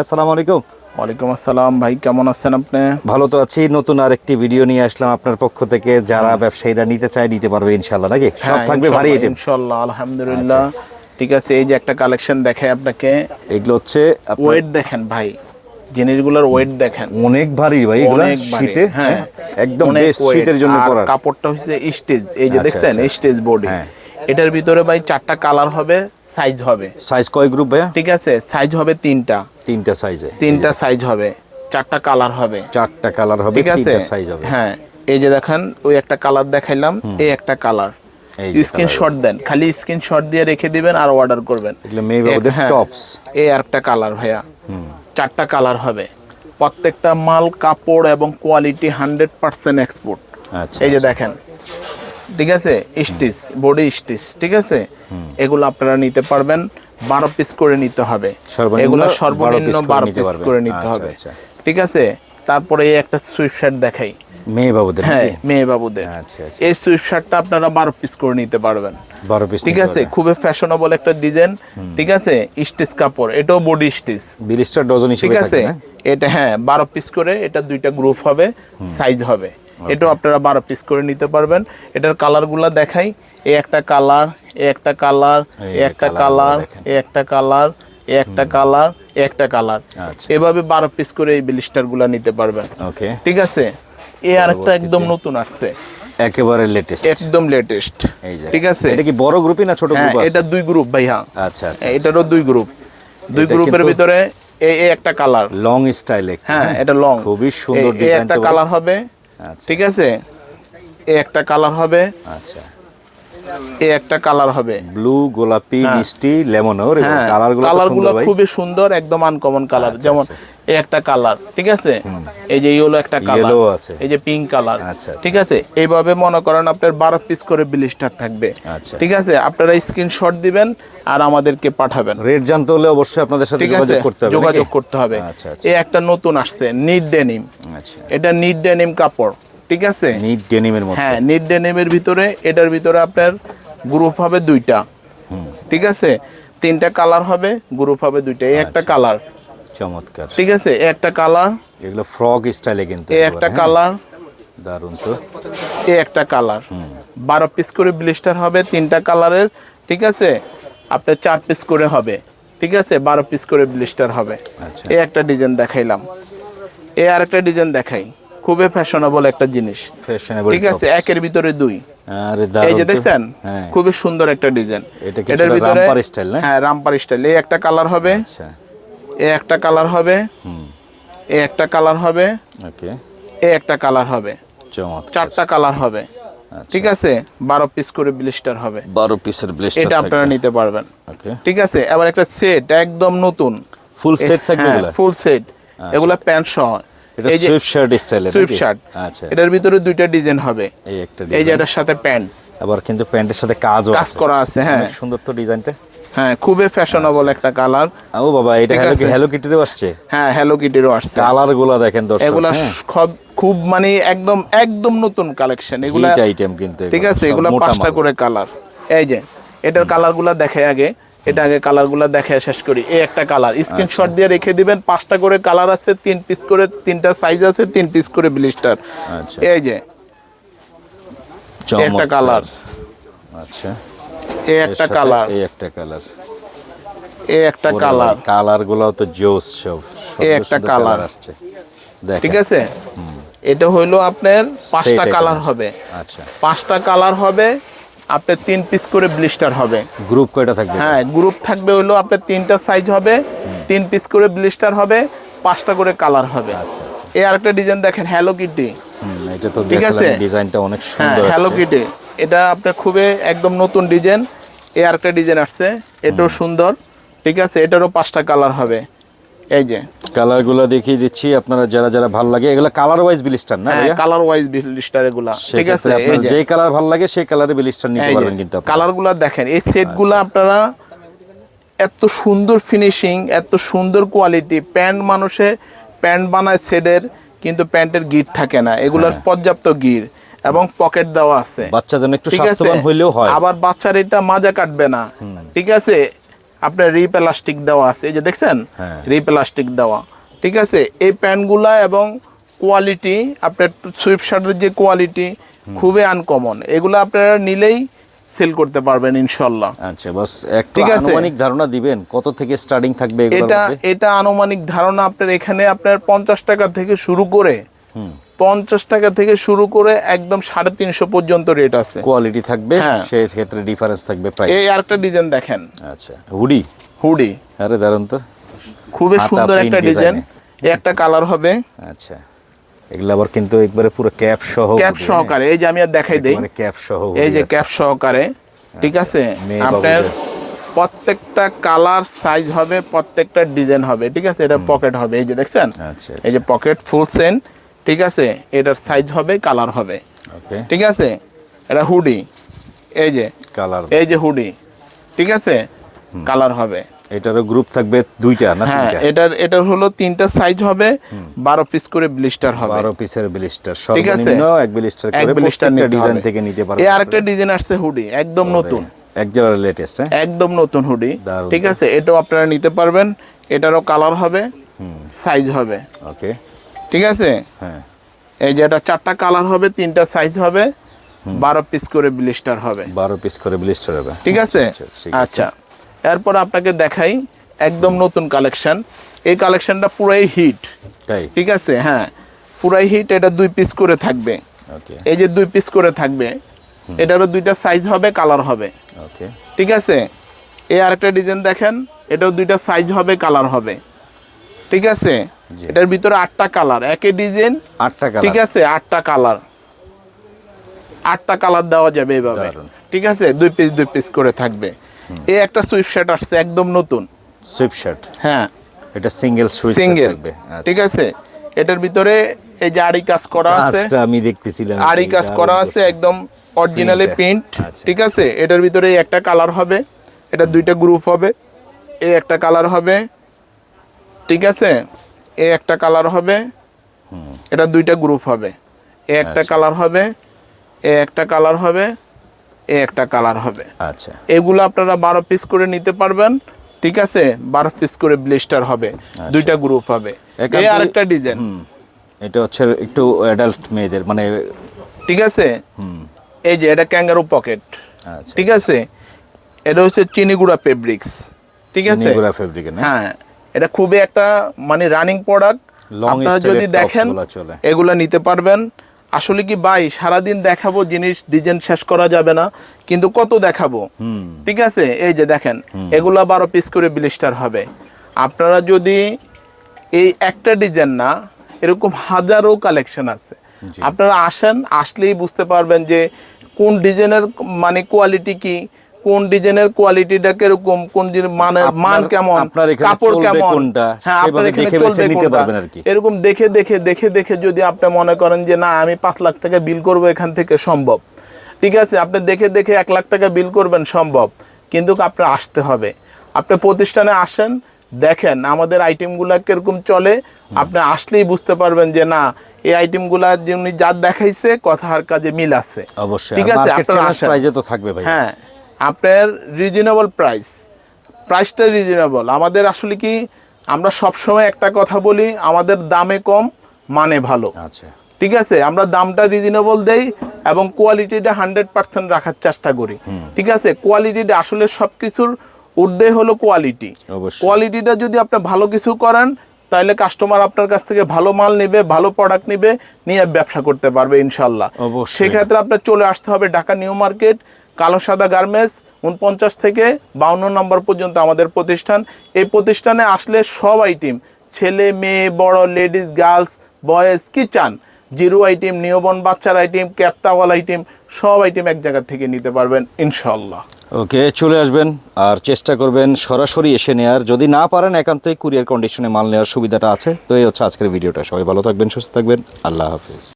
আসসালামু আলাইকুম। ওয়ালাইকুম আসসালাম। ভাই কেমন আছেন আপনি? ভালো তো আছি। নতুন আরেকটি ভিডিও নিয়ে আসলাম আপনার পক্ষ থেকে। যারা ব্যবসায়ীরা নিতে চায় নিতে পারবে ইনশাল্লাহ নাকি? সব হ্যাঁ, থাকবে ভারী আইটেম ইনশাল্লাহ আলহামদুলিল্লাহ। ঠিক আছে এই যে একটা কালেকশন দেখাই আপনাকে। এগুলো হচ্ছে ওয়েট দেখেন ভাই। জিনিসগুলোর ওয়েট দেখেন। অনেক ভারী ভাই এগুলো অনেক শীতে হ্যাঁ। একদম বেস্ট weight। শীতের জন্য কাপড়টা হচ্ছে স্টেজ এই যে আচ্ছা, দেখছেন আচ্ছা। স্টেজ বডি হ্যাঁ। এটার ভিতরে ভাই চারটা কালার হবে। সাইজ হবে। সাইজ কয় গ্রুপ? ভাইয়া ঠিক আছে সাইজ হবে তিনটা। তিনটা সাইজে। তিনটা সাইজ হবে চারটা কালার হবে। চারটা কালার হবে ঠিক আছে? সাইজ হবে। হ্যাঁ এই যে দেখেন ওই একটা কালার দেখাইলাম এই একটা কালার। স্ক্রিনশট দেন খালি স্ক্রিনশট দিয়ে রেখে দিবেন আর অর্ডার করবেন। বাবুদের হ্যাঁ, টপস এই আরেকটা কালার ভাইয়া। চারটা কালার হবে। প্রত্যেকটা মাল কাপড় এবং কোয়ালিটি হান্ড্রেড পার্সেন্ট এক্সপোর্ট আচ্ছা এই যে দেখেন ঠিক আছে? স্টিচ বডি স্টিচ ঠিক আছে? এগুলো আপনারা নিতে পারবেন। বারো পিস করে নিতে হবে। এগুলো সর্বনিম্ন বারো পিস করে নিতে আচ্ছা, হবে। আচ্ছা। ঠিক আছে? তারপরে এই একটা সুইফট শার্ট দেখাই। মেয়ে বাবুদের হ্যাঁ মেয়ে বাবুদের আচ্ছা আচ্ছা। এই সুইফট শার্টটা আপনারা বারো পিস করে নিতে পারবেন। বারো পিস ঠিক আছে? খুবই ফ্যাশনেবল একটা ডিজাইন ঠিক আছে? স্টিচ কাপড়। এটাও বডি স্টিচ বিরিশটা ডজন ঠিক আছে? এটা হ্যাঁ বারো পিস করে এটা দুইটা গ্রুপ হবে সাইজ হবে। এটাও আপনারা বারো পিস করে নিতে পারবেন। এটার কালারগুলো দেখাই। এই একটা কালার এই একটা কালার এই একটা কালার। এই একটা কালার এই একটা কালার এই একটা কালার আচ্ছা। এভাবে বারো পিস করে এই ব্লিস্টারগুলা নিতে পারবেন। ওকে ঠিক আছে? এই আরেকটা একদম নতুন আসছে। একেবারে লেটেস্ট একদম লেটেস্ট ঠিক আছে? এটা কি বড় গ্রুপই না ছোট হ্যাঁ গ্রুপ এটা দুই গ্রুপ ভাইয়া। আচ্ছা আচ্ছা এটারও দুই গ্রুপ দুই গ্রুপের ভিতরে এই এই একটা কালার লং স্টাইলে হ্যাঁ এটা লং খুবই সুন্দর ডিজাইন একটা কালার হবে। আচ্ছা ঠিক আছে? একটা কালার হবে। আচ্ছা। এই একটা কালার হবে। ব্লু গোলাপি মিষ্টি লেমন ওর হ্যাঁ কালারগুলো কালারগুলো খুবই সুন্দর একদম আনকমন কালার আচ্ছা, যেমন আচ্ছা। এই একটা কালার ঠিক আছে? এই যে ইয়েলো একটা কালার আছে। এই যে পিঙ্ক কালার। ঠিক আছে? এইভাবে মনে করেন আপনার বারো পিস করে ব্লিস্টার থাকবে। আচ্ছা। ঠিক আছে? আপনারা স্ক্রিনশট দিবেন আর আমাদেরকে পাঠাবেন। রেট জানতে হলে অবশ্যই আপনাদের সাথে যোগাযোগ করতে হবে যোগাযোগ করতে হবে। এই একটা নতুন আসছে নিট ডেনিম এটা নিট ডেনিম কাপড়। ঠিক আছে? নিট ডেনিমের মধ্যে। হ্যাঁ নিট ডেনিমের ভিতরে এটার ভিতরে আপনার গ্রুপ হবে দুইটা। ঠিক আছে? তিনটা কালার হবে গ্রুপ হবে দুইটা। এই একটা কালার চমৎকার। ঠিক আছে? এই একটা কালার এগুলো ফ্রক স্টাইলে কিন্তু এই একটা হ্যাঁ? কালার দারুণ তো। এই একটা কালার বারো পিস করে ব্লিস্টার হবে তিনটা কালারের ঠিক আছে? আপনার চার পিস করে হবে। ঠিক আছে? বারো পিস করে ব্লিস্টার হবে। আচ্ছা। এই একটা ডিজাইন দেখাইলাম। এই আরেকটা ডিজাইন দেখাই। খুবই ফ্যাশনেবল একটা জিনিস। ঠিক আছে একের ভিতরে দুই। এই যে দেখছেন হ্যাঁ। খুবই সুন্দর একটা ডিজাইন এটা কিছুটা রামপার স্টাইল না? হ্যাঁ রামপার স্টাইল এই একটা কালার হবে আচ্ছা। এই একটা কালার হবে এই একটা কালার হবে এই একটা কালার হবে। চারটা কালার হবে। আচ্ছা। ঠিক আছে বারো পিস করে ব্লিস্টার হবে। 12 পিসের ব্লেস্টার এটা আপনারা নিতে পারবেন। ওকে। ঠিক আছে আবার একটা সেট একদম নতুন। ফুল সেট থাকবে ফুল সেট এগুলা প্যান্ট সহ। এটা এই শার্ট স্টাইলে সুইফট শার্ট আচ্ছা। এটার ভিতরে দুইটা ডিজাইন হবে। এই একটা এই যে এটার সাথে প্যান্ট আবার কিন্তু প্যান্টের সাথে কাজও কাজ করা আছে হ্যাঁ। সুন্দর তো ডিজাইনটা হ্যাঁ খুবই ফ্যাশনেবল একটা কালার ও বাবা এটা হ্যালো। হ্যালো কিটিরও আসছে? হ্যাঁ হ্যালো কিটিরও আসছে। কালারগুলা দেখেন দর্শক এগুলা হ্যাঁ। সব খুব মানে একদম একদম নতুন কালেকশন এগুলা আইটেম কিন্তু ঠিক আছে এগুলা পাঁচটা করে কালার এই যে এটার কালারগুলা দেখে আগে। এটা আগে কালারগুলা দেখে শেষ করি। এই একটা কালার। স্ক্রিনশট দিয়ে রেখে দিবেন পাঁচটা করে কালার আছে তিন পিস করে তিনটা সাইজ আছে তিন পিস করে ব্লিস্টার আচ্ছা। এই যে একটা কালার। আচ্ছা। এই একটা কালার। এই একটা কালার। এই একটা কালার কালার। গুলো তো জোস সব। এই একটা কালার। আসছে। ঠিক আছে? এটা হইল আপনার পাঁচটা কালার হবে। আচ্ছা। পাঁচটা কালার হবে আপনার তিন পিস করে ব্লিস্টার হবে। গ্রুপ কয়টা থাকবে? হ্যাঁ গ্রুপ থাকবে হলো আপনার তিনটা সাইজ হবে তিন পিস করে ব্লিস্টার হবে পাঁচটা করে কালার হবে। আচ্ছা আচ্ছা। এই আরেকটা ডিজাইন দেখেন হ্যালো কিটি এটা তো ঠিক আছে। ডিজাইনটা অনেক হ্যাঁ সুন্দর হ্যালো। কিটি এটা আপনার খুবই একদম নতুন ডিজাইন এই আরেকটা ডিজাইন আসছে এটাও সুন্দর। ঠিক আছে এটারও পাঁচটা কালার হবে। এই যে কালারগুলো দেখিয়ে দিচ্ছি। আপনারা যারা যারা ভালো লাগে এগুলো কালার ওয়াইজ বিলিস্টার না হ্যাঁ কালার ওয়াইজ ব্লিস্টার এগুলা। ঠিক আছে আপনার যে। কালার ভালো লাগে সেই কালারে বিলিস্টার নিতে পারবেন কিন্তু আপনারা। কালারগুলা দেখেন এই সেটগুলো আপনারা এত সুন্দর ফিনিশিং এত সুন্দর কোয়ালিটি প্যান্ট মানুষে প্যান্ট বানায় সেডের কিন্তু প্যান্টের গিট থাকে না। এগুলোর হ্যাঁ। পর্যাপ্ত গির এবং পকেট দেওয়া আছে। বাচ্চা যেন একটু স্বাস্থ্যবান হইলেও হয়। আবার বাচ্চার এটা মাজা কাটবে না। ঠিক আছে? আপনার রিপ এলাস্টিক দেওয়া আছে এই যে দেখছেন? হ্যাঁ। রিপ দেওয়া। ঠিক আছে? এই প্যান্টগুলা এবং কোয়ালিটি আপনার সুইফট শার্টের যে কোয়ালিটি খুবই আনকমন এগুলো আপনারা নিলেই সেল করতে পারবেন ইনশাল্লাহ। আচ্ছা বাস একটু ঠিক আছে। আনুমানিক ধারণা দিবেন কত থেকে স্টার্টিং থাকবে এটা এটা আনুমানিক ধারণা আপনার এখানে আপনার পঞ্চাশ টাকা থেকে শুরু করে পঞ্চাশ টাকা থেকে শুরু করে একদম সাড়ে তিনশো পর্যন্ত রেট আছে। কোয়ালিটি থাকবে হ্যাঁ। সেই ক্ষেত্রে ডিফারেন্স থাকবে এই আরেকটা ডিজাইন দেখেন। আচ্ছা হুডি হুডি আরে দারুণ তো। খুবই সুন্দর একটা ডিজাইন একটা কালার হবে। আচ্ছা এগুলো আবার কিন্তু একবারে পুরো ক্যাপ সহ ক্যাপ সহকারে এই যে আমি আর দেখাই দেই। ক্যাপ সহ এই যে ক্যাপ সহকারে ঠিক আছে? আপনার প্রত্যেকটা কালার সাইজ হবে প্রত্যেকটা ডিজাইন হবে ঠিক আছে? এটা পকেট হবে এই যে দেখছেন? আচ্ছা এই যে পকেট ফুল সেন ঠিক আছে? এটার সাইজ হবে কালার হবে। ঠিক আছে? এটা হুডি এই যে কালার এই যে হুডি ঠিক আছে? কালার হবে। এটারও গ্রুপ থাকবে দুইটা না হ্যাঁ এটার এটার হলো তিনটা সাইজ হবে বারো পিস করে ব্লিস্টার হবে। বারো পিসের ব্লিস্টার ঠিক আছে। এক ব্লিস্টার করে ব্লিস্টার প্রত্যেকটা ডিজাইন থেকে নিতে পারবে। এই আরেকটা ডিজাইন আসছে হুডি একদম নতুন। একবারে লেটেস্ট হ্যাঁ? একদম নতুন হুডি ঠিক আছে? এটাও আপনারা নিতে পারবেন। এটারও কালার হবে সাইজ হবে। ওকে ঠিক আছে? হ্যাঁ। এই যে এটা চারটা কালার হবে তিনটা সাইজ হবে বারো পিস করে ব্লিস্টার হবে। বারো পিস করে ব্লিস্টার হবে। ঠিক আছে? আচ্ছা, এরপর আপনাকে দেখাই একদম নতুন কালেকশন এই কালেকশনটা পুরাই হিট তাই? ঠিক আছে? হ্যাঁ। পুরাই হিট এটা দুই পিস করে থাকবে। ওকে এই যে দুই পিস করে থাকবে এটারও দুইটা সাইজ হবে কালার হবে। ওকে ঠিক আছে? এই আরেকটা ডিজাইন দেখেন এটাও দুইটা সাইজ হবে কালার হবে। ঠিক আছে। এটার ভিতরে আটটা কালার একই ডিজাইন আটটা ঠিক আছে? আটটা কালার। আটটা কালার দেওয়া যাবে দারুণ। ঠিক আছে? দুই পিস দুই পিস করে থাকবে। এই একটা সুইফট শার্ট আসছে একদম নতুন। সুইপ শার্ট হ্যাঁ। এটা সিঙ্গেল সুইপ সিঙ্গেল থাকবে। ঠিক আছে? এটার ভিতরে এই যে আড়ি কাজ করা আছে আমি দেখতেছিলাম আড়ি কাজ করা আছে একদম অরিজিনালি প্রিন্ট আচ্ছা। ঠিক আছে? এটার ভিতরে একটা কালার হবে। এটা দুইটা গ্রুপ হবে। এই একটা কালার হবে। ঠিক আছে? এই একটা কালার হবে এটা দুইটা গ্রুপ হবে। এ একটা আচ্ছা। কালার হবে এ একটা কালার হবে এ একটা কালার হবে। আচ্ছা। এগুলো আপনারা বারো পিস করে নিতে পারবেন ঠিক আছে? বারো পিস করে ব্লিস্টার হবে দুইটা গ্রুপ হবে। এই আরেকটা ডিজাইন হুম এটা হচ্ছে একটু অ্যাডাল্ট মেয়েদের মানে ঠিক আছে? এই যে এটা ক্যাঙ্গারু পকেট আচ্ছা। ঠিক আছে? এটা হচ্ছে চিনিগুড়া ফেব্রিক্স ঠিক আছে? চিনিগুড়া ফেব্রিক হ্যাঁ। এটা খুবই একটা মানে রানিং প্রোডাক্ট আপনারা যদি দেখেন। এগুলা নিতে পারবেন। আসলে কি ভাই সারাদিন দেখাবো জিনিস ডিজাইন শেষ করা যাবে না কিন্তু কত দেখাবো? ঠিক আছে? এই যে দেখেন এগুলা বারো পিস করে ব্লিস্টার হবে। আপনারা যদি এই একটা ডিজাইন না এরকম হাজারো কালেকশন আছে। আপনারা আসেন আসলেই বুঝতে পারবেন যে কোন ডিজাইনের মানে কোয়ালিটি কি কোন ডিজাইনের কোয়ালিটিটা কীরকম কোন মানের মান কেমন কাপড় কেমন? হ্যাঁ আপনার এখানে দেখে চলবে নিতে পারবেন আর কি। এরকম দেখে দেখে দেখে দেখে যদি আপনি মনে করেন যে না আমি পাঁচ লাখ টাকা বিল করব এখান থেকে সম্ভব। ঠিক আছে আপনি দেখে দেখে এক লাখ টাকা বিল করবেন সম্ভব। কিন্তু আপনার আসতে হবে। আপনি প্রতিষ্ঠানে আসেন দেখেন আমাদের আইটেমগুলো কীরকম চলে। আপনি আসলেই বুঝতে পারবেন যে না এই আইটেমগুলা যেমনি যা দেখাইছে কথা কথার কাজে মিল আছে। অবশ্যই। ঠিক আছে আপনারা প্রাইজে তো থাকবে ভাই। হ্যাঁ। আপনার রিজনেবল প্রাইস প্রাইসটা রিজনেবল আমাদের আসলে কি আমরা সবসময় একটা কথা বলি আমাদের দামে কম মানে ভালো। আচ্ছা। ঠিক আছে? আমরা দামটা রিজনেবল দেই এবং কোয়ালিটিটা হান্ড্রেড পার্সেন্ট রাখার চেষ্টা করি। ঠিক আছে? কোয়ালিটিটা আসলে সব কিছুর ঊর্ধ্বে হলো কোয়ালিটি কোয়ালিটিটা যদি আপনি ভালো কিছু করেন তাহলে কাস্টমার আপনার কাছ থেকে ভালো মাল নেবে ভালো প্রোডাক্ট নেবে নিয়ে ব্যবসা করতে পারবে ইনশাল্লাহ সেক্ষেত্রে আপনার চলে আসতে হবে ঢাকা নিউ মার্কেট। কালো সাদা গার্মেন্টস উনপঞ্চাশ থেকে বাউন্ন নম্বর পর্যন্ত আমাদের প্রতিষ্ঠান। এই প্রতিষ্ঠানে আসলে সব আইটেম ছেলে, মেয়ে, বড় লেডিস গার্লস বয়েজ কি চান জিরো আইটেম নিয়বন বাচ্চার আইটেম ক্যাপতাওয়াল আইটেম সব আইটেম এক জায়গা থেকে নিতে পারবেন ইনশাল্লাহ ওকে, চলে আসবেন আর চেষ্টা করবেন সরাসরি এসে নেয়ার। যদি না পারেন, একান্তই কুরিয়ার কন্ডিশনে মাল নেওয়ার সুবিধাটা আছে। তো এই হচ্ছে আজকের ভিডিওটা। সবাই ভালো থাকবেন, সুস্থ থাকবেন। আল্লাহ হাফিজ।